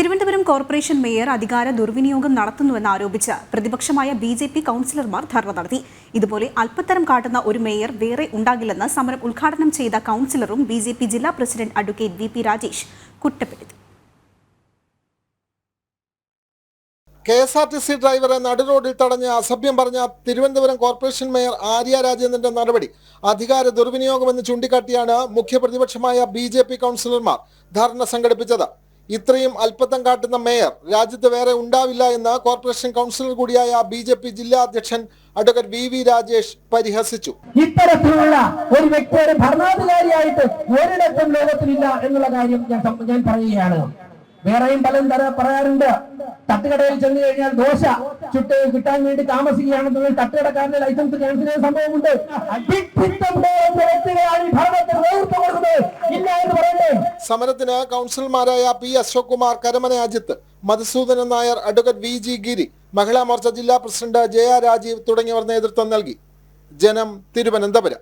Thiruvananthapuram corporation mayor അധികാര ദുർവിനിയോഗം നടത്തുന്നുവെന്ന് ആരോപിച്ച് പ്രതിപക്ഷമായ ബി ജെ പി കൗൺസിലർമാർ ധർണ നടത്തി. ഇതുപോലെ അല്പത്തരം കാട്ടുന്ന ഒരു മേയർ വേറെ ഉണ്ടാകില്ലെന്ന് സമരം ഉദ്ഘാടനം ചെയ്ത കൗൺസിലറും ബി ജെ പി ജില്ലാ president advocate V P Rajesh കുറ്റപ്പെടുത്തി. K S R T C ഡ്രൈവറെ നടുറോഡിൽ തടഞ്ഞ് അസഭ്യം പറഞ്ഞ തിരുവനന്തപുരം കോർപ്പറേഷൻ മേയർ ആര്യ രാജേന്ദ്രന്റെ നടപടി. അധികാര ദുർവിനിയോഗമെന്ന് ചൂണ്ടിക്കാട്ടിയാണ് മുഖ്യപ്രതിപക്ഷമായ ബി ജെ പി കൗൺസിലർമാർ ധർണ സംഘടിപ്പിച്ചത്. ഇത്രയും അല്പത്തം കാട്ടുന്ന മേയർ രാജ്യത്ത് വേറെ ഉണ്ടാവില്ല എന്ന് കോർപ്പറേഷൻ കൗൺസിലർ കൂടിയായ ബി ജെ പി ജില്ലാ അധ്യക്ഷൻ അഡ്വക്കേറ്റ് വി വി രാജേഷ് പരിഹസിച്ചു. ഇത്തരത്തിലുള്ള ഒരു വ്യക്തിയുടെ ഭരണാധികാരിയായിട്ട് ഒരിടത്തും ലോകത്തിലില്ല എന്നുള്ള കാര്യം ഞാൻ ഞാൻ പറയുകയാണ്. വേറെയും പലരും തര പറയാറുണ്ട്. തട്ടുകടയിൽ ചെന്ന് കഴിഞ്ഞാൽ ദോശ ചുട്ട് കിട്ടാൻ വേണ്ടി താമസിക്കുകയാണെന്നുള്ള തട്ടുകടക്കാരന്റെ ലൈസൻസ് ക്യാൻസൽ ചെയ്യുന്ന സംഭവമുണ്ട്. സമരത്തിന് കൗൺസിലർമാരായ P Ashok Kumar Karamana Ajith Madhusoodanan Nair advocate V G Giri Mahila Morcha ജില്ലാ പ്രസിഡന്റ് ജയ രാജീവ് തുടങ്ങിയവർ നേതൃത്വം നൽകി. ജനം തിരുവനന്തപുരം.